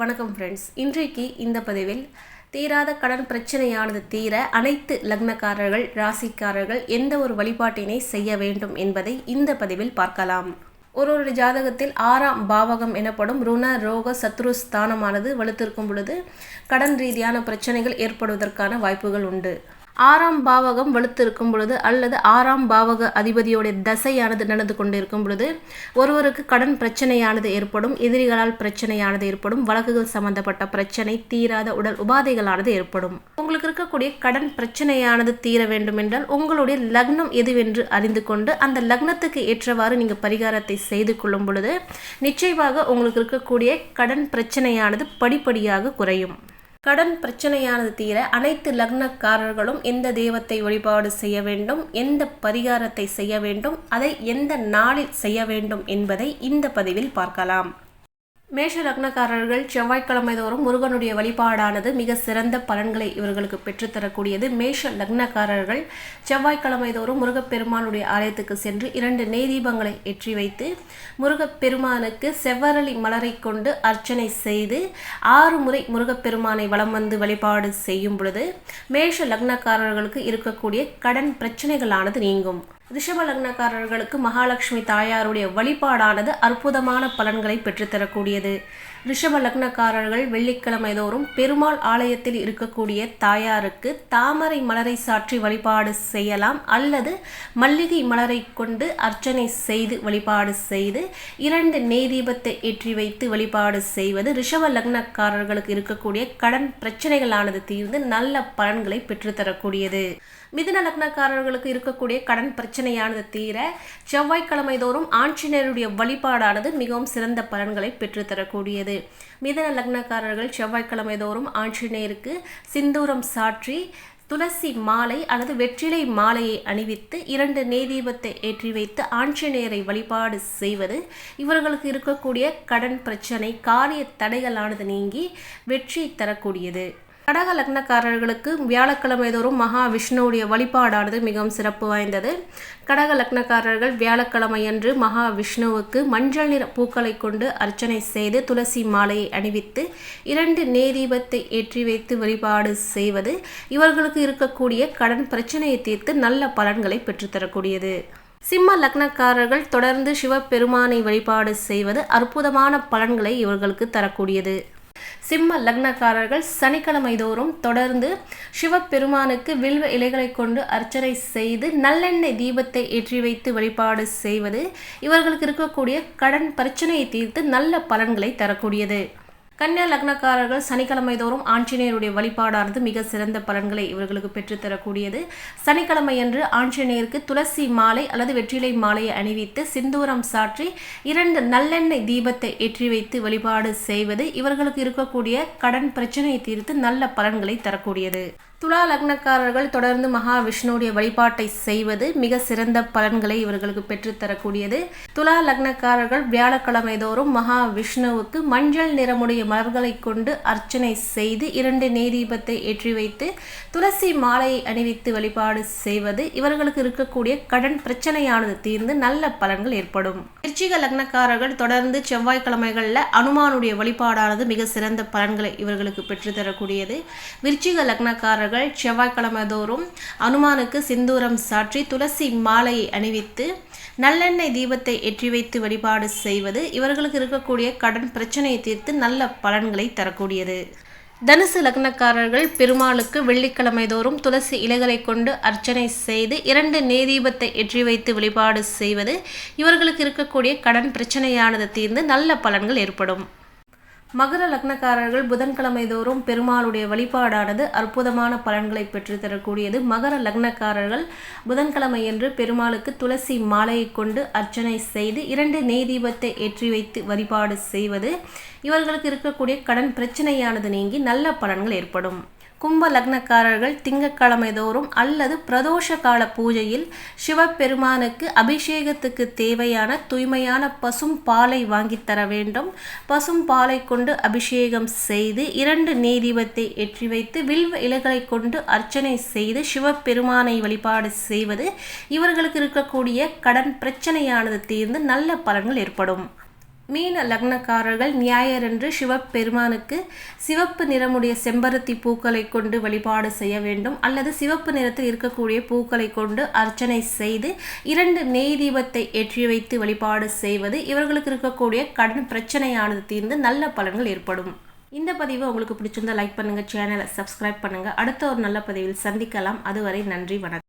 வணக்கம் ஃப்ரெண்ட்ஸ் இன்றைக்கு இந்த பதிவில் தீராத கடன் பிரச்சனையானது தீர அனைத்து லக்னக்காரர்கள் ராசிக்காரர்கள் எந்த ஒரு வழிபாட்டினை செய்ய வேண்டும் என்பதை இந்த பதிவில் பார்க்கலாம். ஒரு ஒரு ஜாதகத்தில் ஆறாம் பாவகம் எனப்படும் ருண ரோக சத்ரு ஸ்தானமானது வலுத்திருக்கும் பொழுது கடன் ரீதியான பிரச்சனைகள் ஏற்படுவதற்கான வாய்ப்புகள் உண்டு. ஆறாம் பாவகம் வலுத்திருக்கும் பொழுது அல்லது ஆறாம் பாவக அதிபதியோடைய தசையானது நடந்து கொண்டிருக்கும் பொழுது ஒருவருக்கு கடன் பிரச்சனையானது ஏற்படும் எதிரிகளால் பிரச்சனையானது ஏற்படும் வழக்குகள் சம்பந்தப்பட்ட பிரச்சனை தீராத உடல் உபாதைகளானது ஏற்படும். உங்களுக்கு இருக்கக்கூடிய கடன் பிரச்சனையானது தீர வேண்டும் என்றால் உங்களுடைய லக்னம் எதுவென்று அறிந்து கொண்டு அந்த லக்னத்துக்கு ஏற்றவாறு நீங்கள் பரிகாரத்தை செய்து கொள்ளும் பொழுது நிச்சயமாக உங்களுக்கு இருக்கக்கூடிய கடன் பிரச்சனையானது படிப்படியாக குறையும். கடன் பிரச்சனையானது தீர அனைத்து லக்னக்காரர்களும் எந்த தெய்வத்தை வழிபாடு செய்ய வேண்டும் எந்த பரிகாரத்தை செய்ய வேண்டும் அதை எந்த நாளில் செய்ய வேண்டும் என்பதை இந்த பதிவில் பார்க்கலாம். மேஷ லக்னக்காரர்கள் செவ்வாய்க்கிழமை தோறும் முருகனுடைய வழிபாடானது மிக சிறந்த பலன்களை இவர்களுக்கு பெற்றுத்தரக்கூடியது. மேஷ லக்னக்காரர்கள் செவ்வாய்க்கிழமை தோறும் முருகப்பெருமானுடைய ஆலயத்துக்கு சென்று இரண்டு நெய்தீபங்களை ஏற்றி வைத்து முருகப்பெருமானுக்கு செவ்வரளி மலரை கொண்டு அர்ச்சனை செய்து ஆறு முறை முருகப்பெருமானை வலம் வந்து வழிபாடு செய்யும் பொழுது மேஷ லக்னக்காரர்களுக்கு இருக்கக்கூடிய கடன் பிரச்சனைகளானது நீங்கும். ரிஷப லக்னக்காரர்களுக்கு மகாலட்சுமி தாயாருடைய வழிபாடானது அற்புதமான பலன்களை பெற்றுத்தரக்கூடியது. ரிஷப லக்னக்காரர்கள் வெள்ளிக்கிழமை தோறும் பெருமாள் ஆலயத்தில் இருக்கக்கூடிய தாயாருக்கு தாமரை மலரை சாற்றி வழிபாடு செய்யலாம் அல்லது மல்லிகை மலரை கொண்டு அர்ச்சனை செய்து வழிபாடு செய்து இரண்டு நெய் தீபத்தை ஏற்றி வைத்து வழிபாடு செய்வது ரிஷப லக்னக்காரர்களுக்கு இருக்கக்கூடிய கடன் பிரச்சனைகளானது தீர்ந்து நல்ல பலன்களை பெற்றுத்தரக்கூடியது. மிதுன லக்னக்காரர்களுக்கு இருக்கக்கூடிய கடன் பிரச்சனையானது தீர செவ்வாய்க்கிழமை தோறும் ஆஞ்சநேயருடைய வழிபாடானது மிகவும் சிறந்த பலன்களை பெற்றுத்தரக்கூடியது. மிதன லக்னக்காரர்கள் செவ்வாய்க்கிழமை தோறும் ஆஞ்சநேயருக்கு சிந்தூரம் சாற்றி துளசி மாலை அல்லது வெற்றிலை மாலையை அணிவித்து இரண்டு நெய்தீபத்தை ஏற்றி வைத்து ஆஞ்சநேயரை வழிபாடு செய்வது. இவர்களுக்கு இருக்கக்கூடிய கடன் பிரச்சனை காரிய தடைகளானது நீங்கி வெற்றி தரக்கூடியது. கடக லக்னக்காரர்களுக்கு வியாழக்கிழமை தோறும் மகாவிஷ்ணுவுடைய வழிபாடானது மிகவும் சிறப்பு வாய்ந்தது. கடக லக்னக்காரர்கள் வியாழக்கிழமை அன்று மகா விஷ்ணுவுக்கு மஞ்சள் நிற பூக்களை கொண்டு அர்ச்சனை செய்து துளசி மாலையை அணிவித்து இரண்டு நேதீபத்தை ஏற்றி வைத்து வழிபாடு செய்வது இவர்களுக்கு இருக்கக்கூடிய கடன் பிரச்சனையை தீர்த்து நல்ல பலன்களை பெற்றுத்தரக்கூடியது சிம்ம லக்னக்காரர்கள் தொடர்ந்து சிவபெருமானை வழிபாடு செய்வது அற்புதமான பலன்களை இவர்களுக்கு தரக்கூடியது. சிம்ம லக்னக்காரர்கள் சனிக்கிழமை தோறும் தொடர்ந்து சிவபெருமானுக்கு வில்வ இலைகளை கொண்டு அர்ச்சனை செய்து நல்லெண்ணெய் தீபத்தை ஏற்றி வைத்து வழிபாடு செய்வது இவர்களுக்கு இருக்கக்கூடிய கடன் பிரச்சனையை தீர்த்து நல்ல பலன்களை தரக்கூடியது. கன்னியா லக்னக்காரர்கள் சனிக்கிழமை தோறும் ஆஞ்சநேயருடைய வழிபாடானது மிக சிறந்த பலன்களை இவர்களுக்கு பெற்றுத்தரக்கூடியது. சனிக்கிழமை அன்று ஆஞ்சநேயருக்கு துளசி மாலை அல்லது வெற்றிலை மாலையை அணிவித்து சிந்தூரம் சாற்றி இரண்டு நல்லெண்ணெய் தீபத்தை ஏற்றி வைத்து வழிபாடு செய்வது இவர்களுக்கு இருக்கக்கூடிய கடன் பிரச்சனையை தீர்த்து நல்ல பலன்களை தரக்கூடியது. துலா லக்னக்காரர்கள் தொடர்ந்து மகாவிஷ்ணுடைய வழிபாட்டை செய்வது மிக சிறந்த பலன்களை இவர்களுக்கு பெற்றுத்தரக்கூடியது துலா லக்னக்காரர்கள் வியாழக்கிழமை தோறும் மகாவிஷ்ணுவுக்கு மஞ்சள் நிறமுடைய மலர்களை கொண்டு அர்ச்சனை செய்து இரண்டு நெய்தீபத்தை ஏற்றி வைத்து துளசி மாலையை அணிவித்து வழிபாடு செய்வது இவர்களுக்கு இருக்கக்கூடிய கடன் பிரச்சனையானது தீர்ந்து நல்ல பலன்கள் ஏற்படும். விருச்சிக லக்னக்காரர்கள் தொடர்ந்து செவ்வாய்க்கிழமைகளில் அனுமானுடைய வழிபாடானது மிக சிறந்த பலன்களை இவர்களுக்கு பெற்றுத்தரக்கூடியது விருச்சிக லக்னக்காரர்கள் அவர்கள் செவ்வாய்க்கிழமை தோறும் அனுமானுக்கு சிந்தூரம் சாற்றி துளசி மாலையை அணிவித்து நல்லெண்ணெய் தீபத்தை ஏற்றி வைத்து வழிபாடு செய்வது. இவர்களுக்கு இருக்கக்கூடிய கடன் பிரச்சனையை தீர்த்து நல்ல பலன்களை தரக்கூடியது. தனுசு லக்னக்காரர்கள் பெருமாளுக்கு வெள்ளிக்கிழமை தோறும் துளசி இலைகளை கொண்டு அர்ச்சனை செய்து இரண்டு நேதீபத்தை ஏற்றி வைத்து வழிபாடு செய்வது. இவர்களுக்கு இருக்கக்கூடிய கடன் பிரச்சனையானது தீர்ந்து நல்ல பலன்கள் ஏற்படும். மகர லக்னக்காரர்கள் புதன்கிழமை தோறும் பெருமாளுடைய வழிபாடானது அற்புதமான பலன்களை பெற்றுத்தரக்கூடியது. மகர லக்னக்காரர்கள் புதன்கிழமை என்று பெருமாளுக்கு துளசி மாலையை கொண்டு அர்ச்சனை செய்து இரண்டு நெய் தீபத்தை ஏற்றி வைத்து வழிபாடு செய்வது. இவர்களுக்கு இருக்கக்கூடிய கடன் பிரச்சனையானது நீங்கி நல்ல பலன்கள் ஏற்படும். கும்ப லக்னக்காரர்கள் திங்கட்கிழமை தோறும் அல்லது பிரதோஷ கால பூஜையில் சிவபெருமானுக்கு அபிஷேகத்துக்கு தேவையான தூய்மையான பசும் பாலை வாங்கித்தர வேண்டும். பசும் பாலை கொண்டு அபிஷேகம் செய்து இரண்டு நீதிபத்தை ஏற்றி வைத்து வில்வ இலைகளை கொண்டு அர்ச்சனை செய்து சிவபெருமானை வழிபாடு செய்வது இவர்களுக்கு இருக்கக்கூடிய கடன் பிரச்சனையானது தீர்ந்து நல்ல பலன்கள் ஏற்படும். மீன லக்னக்காரர்கள் ஞாயிறன்று சிவபெருமானுக்கு சிவப்பு நிறமுடைய செம்பருத்தி பூக்களை கொண்டு வழிபாடு செய்ய வேண்டும். அல்லது சிவப்பு நிறத்தில் இருக்கக்கூடிய பூக்களை கொண்டு அர்ச்சனை செய்து இரண்டு நெய் தீபத்தை ஏற்றி வைத்து வழிபாடு செய்வது இவர்களுக்கு இருக்கக்கூடிய கடன் பிரச்சனையானது தீர்ந்து நல்ல பலன்கள் ஏற்படும். இந்த பதிவு உங்களுக்கு பிடிச்சிருந்தா லைக் பண்ணுங்கள் சேனலை சப்ஸ்கிரைப் பண்ணுங்கள் அடுத்த ஒரு நல்ல பதிவில் சந்திக்கலாம். அதுவரை நன்றி வணக்கம்.